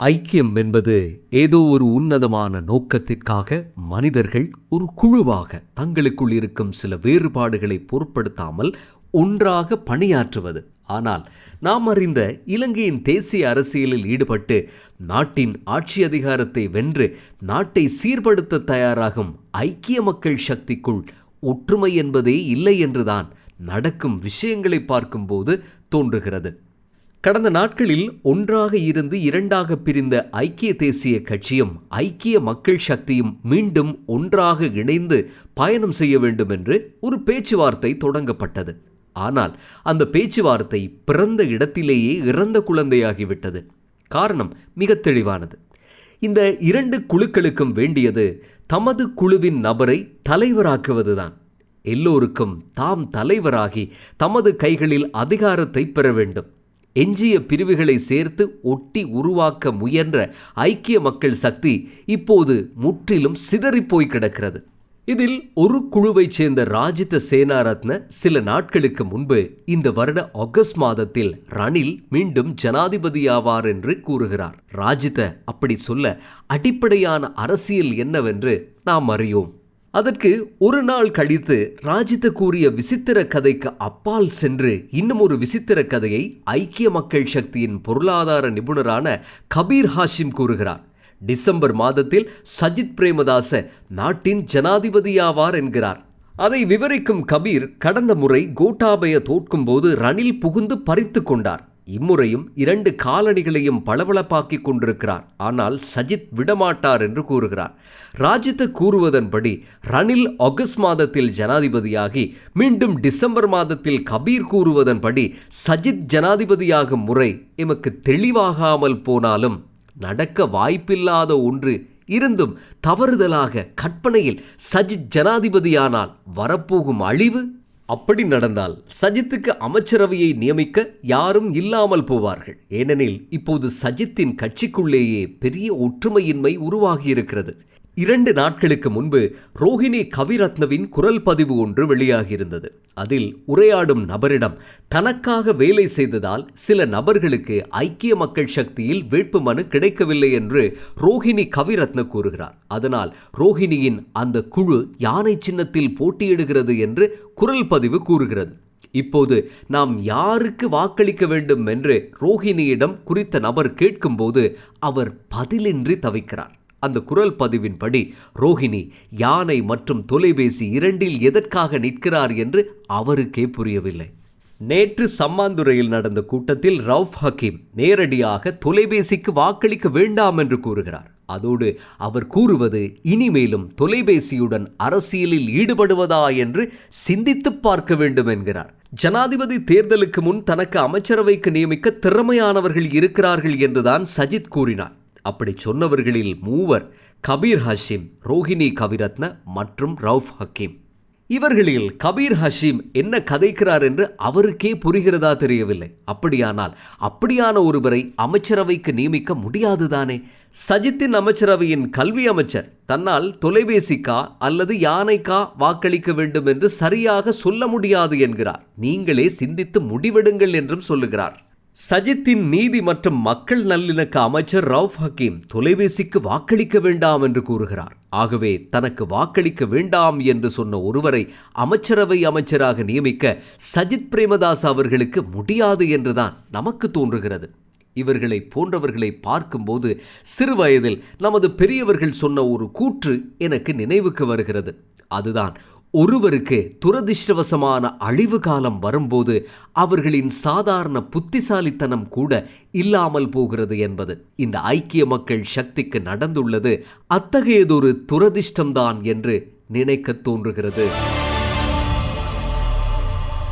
ஐக்கியம் என்பது ஏதோ ஒரு உன்னதமான நோக்கத்திற்காக மனிதர்கள் ஒரு குழுவாக தங்களுக்குள் இருக்கும் சில வேறுபாடுகளை பொருட்படுத்தாமல் ஒன்றாக பணியாற்றுவது. ஆனால் நாம் அறிந்த இலங்கையின் தேசிய அரசியலில் ஈடுபட்டு நாட்டின் ஆட்சி அதிகாரத்தை வென்று நாட்டை சீர்படுத்த தயாராகும் ஐக்கிய மக்கள் சக்திக்குள் ஒற்றுமை என்பதே இல்லை என்றுதான் நடக்கும் விஷயங்களை பார்க்கும்போது தோன்றுகிறது. கடந்த நாட்களில் ஒன்றாக இருந்து இரண்டாக பிரிந்த ஐக்கிய தேசிய கட்சியும் ஐக்கிய மக்கள் சக்தியும் மீண்டும் ஒன்றாக இணைந்து பயணம் செய்ய வேண்டும் என்று ஒரு பேச்சுவார்த்தை தொடங்கப்பட்டது. ஆனால் அந்த பேச்சுவார்த்தை பிறந்த இடத்திலேயே இறந்த குழந்தையாகிவிட்டது. காரணம் மிக தெளிவானது. இந்த இரண்டு குழுக்களுக்கும் வேண்டியது தமது குழுவின் நபரை தலைவராக்குவதுதான். எல்லோருக்கும் தாம் தலைவராகி தமது கைகளில் அதிகாரத்தை பெற வேண்டும். எஞ்சிய பிரிவுகளை சேர்த்து ஒட்டி உருவாக்க முயன்ற ஐக்கிய மக்கள் சக்தி இப்போது முற்றிலும் சிதறிப்போய் கிடக்கிறது. இதில் ஒரு குழுவைச் சேர்ந்த ராஜித சேனாரத்ன சில நாட்களுக்கு முன்பு இந்த வருட ஆகஸ்ட் மாதத்தில் ரணில் மீண்டும் ஜனாதிபதியாவார் என்று கூறுகிறார். ராஜித அப்படி சொல்ல அடிப்படையான அரசியல் என்னவென்று நாம் அறியோம் அதற்கு ஒரு நாள் கழித்து ராஜித கூறிய விசித்திர கதைக்கு அப்பால் சென்று இன்னும் ஒரு விசித்திர கதையை ஐக்கிய மக்கள் சக்தியின் பொருளாதார நிபுணரான கபீர் ஹாஷிம் கூறுகிறார். டிசம்பர் மாதத்தில் சஜித் பிரேமதாச நாட்டின் ஜனாதிபதியாவார் என்கிறார். அதை விவரிக்கும் கபீர் கடந்த முறை கோட்டாபய தோற்கும்போது ரணில் புகுந்து பறித்து கொண்டார். இம்முறையும் இரண்டு காலணிகளையும் பளபளப்பாக்கிக் கொண்டிருக்கிறார். ஆனால் சஜித் விடமாட்டார் என்று கூறுகிறார். ராஜித்து கூறுவதன்படி ரணில் ஆகஸ்ட் மாதத்தில் ஜனாதிபதியாகி மீண்டும் டிசம்பர் மாதத்தில் கபீர் கூறுவதன்படி சஜித் ஜனாதிபதியாகும் முறை எமக்கு தெளிவாகாமல் போனாலும் நடக்க வாய்ப்பில்லாத ஒன்று இருந்தும் தவறுதலாக கற்பனையில் சஜித் ஜனாதிபதியானால் வரப்போகும் அழிவு அப்படி நடந்தால் சஜித்துக்கு அமைச்சரவையை நியமிக்க யாரும் இல்லாமல் போவார்கள். ஏனெனில் இப்போது சஜித்தின் கட்சிக்குள்ளேயே பெரிய ஒற்றுமையின்மை உருவாகியிருக்கிறது. இரண்டு நாட்களுக்கு முன்பு ரோஹிணி கவிரத்னவின் குரல் பதிவு ஒன்று வெளியாகியிருந்தது. அதில் உரையாடும் நபரிடம் தனக்காக வேலை செய்ததால் சில நபர்களுக்கு ஐக்கிய மக்கள் சக்தியில் வேட்புமனு கிடைக்கவில்லை என்று ரோஹிணி கவிரத்ன கூறுகிறார். அதனால் ரோஹிணியின் அந்த குழு யானை சின்னத்தில் போட்டியிடுகிறது என்று குரல் பதிவு கூறுகிறது. இப்போது நாம் யாருக்கு வாக்களிக்க வேண்டும் என்று ரோஹிணியிடம் குறித்த நபர் கேட்கும்போது அவர் பதிலின்றி தவிக்கிறார். அந்த குரல் பதிவின்படி ரோஹிணி யானை மற்றும் தொலைபேசி இரண்டில் எதற்காக நிற்கிறார் என்று அவருக்கே புரியவில்லை. நேற்று சம்மாந்துறையில் நடந்த கூட்டத்தில் ரவுஃப் ஹக்கீம் நேரடியாக தொலைபேசிக்கு வாக்களிக்க வேண்டாம் என்று கூறுகிறார். அதோடு அவர் கூறுவது இனிமேலும் தொலைபேசியுடன் அரசியலில் ஈடுபடுவதா என்று சிந்தித்து பார்க்க வேண்டும் என்கிறார். ஜனாதிபதி தேர்தலுக்கு முன் தனக்கு அமைச்சரவைக்கு நியமிக்க திறமையானவர்கள் இருக்கிறார்கள் என்றுதான் சஜித் கூறினார். அப்படி சொன்னவர்களில் மூவர் கபீர் ஹஷீம் ரோஹிணி கவிரத்ன மற்றும் ரவுஃப் ஹக்கீம். இவர்களில் கபீர் ஹஷீம் என்ன கதைக்கிறார் என்று அவருக்கே புரிகிறதா தெரியவில்லை. அப்படியானால் அப்படியான ஒருவரை அமைச்சரவைக்கு நியமிக்க முடியாதுதானே? சஜித்தின் அமைச்சரவையின் கல்வி அமைச்சர் தன்னால் தொலைபேசிக்கா அல்லது யானைக்கா வாக்களிக்க வேண்டும் என்று சரியாக சொல்ல முடியாது என்கிறார். நீங்களே சிந்தித்து முடிவெடுங்கள் என்றும் சொல்லுகிறார். சஜித்தின் நீதி மற்றும் மக்கள் நல்லிணக்க அமைச்சர் ரவுஃப் ஹக்கீம் தொலைபேசிக்கு வாக்களிக்க வேண்டாம் என்று கூறுகிறார். ஆகவே தனக்கு வாக்களிக்க வேண்டாம் என்று சொன்ன ஒருவரை அமைச்சரவை அமைச்சராக நியமிக்க சஜித் பிரேமதாஸ் அவர்களுக்கு முடியாது என்றுதான் நமக்கு தோன்றுகிறது. இவர்களை போன்றவர்களை பார்க்கும்போது சிறு வயதில் நமது பெரியவர்கள் சொன்ன ஒரு கூற்று எனக்கு நினைவுக்கு வருகிறது. அதுதான் ஒருவருக்கு துரதிர்ஷ்டவசமான அழிவு காலம் வரும்போது அவர்களின் சாதாரண புத்திசாலித்தனம் கூட இல்லாமல் போகிறது என்பது. இந்த ஐக்கிய மக்கள் சக்திக்கு நடந்துள்ளது அத்தகையதொரு துரதிர்ஷ்டம்தான் என்று நினைக்க தோன்றுகிறது.